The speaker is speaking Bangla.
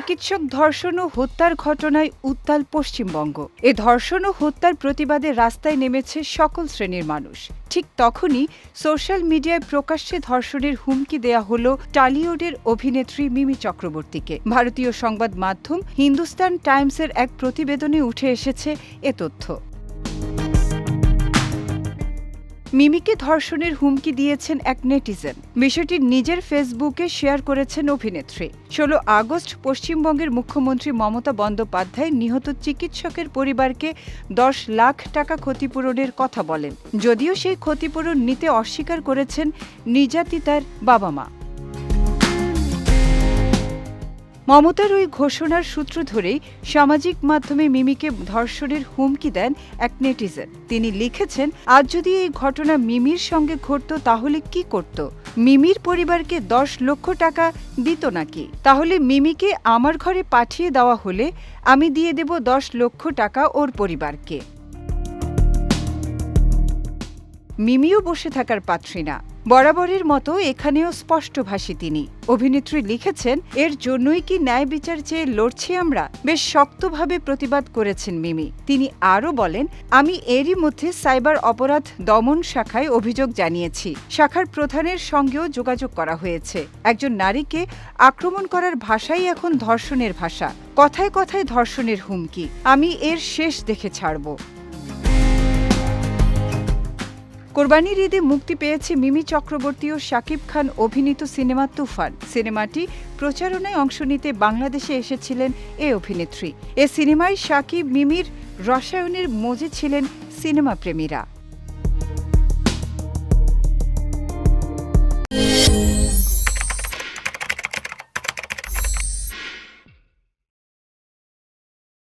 চিকিৎসক ধর্ষণ ও হত্যার ঘটনায় উত্তাল পশ্চিমবঙ্গ। এ ধর্ষণ ও হত্যার প্রতিবাদে রাস্তায় নেমেছে সকল শ্রেণির মানুষ। ঠিক তখনই সোশ্যাল মিডিয়ায় প্রকাশ্যে ধর্ষণের হুমকি দেয়া হল টালিউডের অভিনেত্রী মিমি চক্রবর্তীকে। ভারতীয় সংবাদ মাধ্যম হিন্দুস্তান টাইমসের এক প্রতিবেদনে উঠে এসেছে এ তথ্য। মিমিকে ধর্ষণের হুমকি দিয়েছেন এক নেটিজেন। বিষয়টি নিজের ফেসবুকে শেয়ার করেছেন অভিনেত্রী। ষোলো আগস্ট পশ্চিমবঙ্গের মুখ্যমন্ত্রী মমতা বন্দ্যোপাধ্যায় নিহত চিকিৎসকের পরিবারকে দশ লাখ টাকা ক্ষতিপূরণের কথা বলেন। যদিও সেই ক্ষতিপূরণ নিতে অস্বীকার করেছেন নির্যাতিতার বাবা মা। মমতার ওই ঘোষণার সূত্র ধরেই সামাজিক মাধ্যমে মিমিকে ধর্ষণের হুমকি দেন এক নেটিজেন। তিনি লিখেছেন, আজ যদি এই ঘটনা মিমির সঙ্গে ঘটত, তাহলে কি করত? মিমির পরিবারকে দশ লক্ষ টাকা দিত নাকি? তাহলে মিমিকে আমার ঘরে পাঠিয়ে দেওয়া হলে আমি দিয়ে দেব দশ লক্ষ টাকা ওর পরিবারকে। মিমিও বসে থাকার পাত্রী না। বরাবরের মতো এখানেও স্পষ্টভাষী তিনি। অভিনেত্রী লিখেছেন, এর জন্যই কি ন্যায় বিচার চেয়ে লড়ছি আমরা? বেশ শক্তভাবে প্রতিবাদ করেছেন মিমি। তিনি আরও বলেন, আমি এরই মধ্যে সাইবার অপরাধ দমন শাখায় অভিযোগ জানিয়েছি। শাখার প্রধানের সঙ্গেও যোগাযোগ করা হয়েছে। একজন নারীকে আক্রমণ করার ভাষাই এখন ধর্ষণের ভাষা। কথায় কথায় ধর্ষণের হুমকি। আমি এর শেষ দেখে ছাড়ব। কোরবানির ঈদে মুক্তি পেয়েছে মিমি চক্রবর্তী ও শাকিব খান অভিনীত সিনেমা তুফান। সিনেমাটি প্রচারণায় অংশ নিতে বাংলাদেশে এসেছিলেন এ অভিনেত্রী। এ সিনেমায় শাকিব, মিমির রসায়নের মজে ছিলেন সিনেমা প্রেমীরা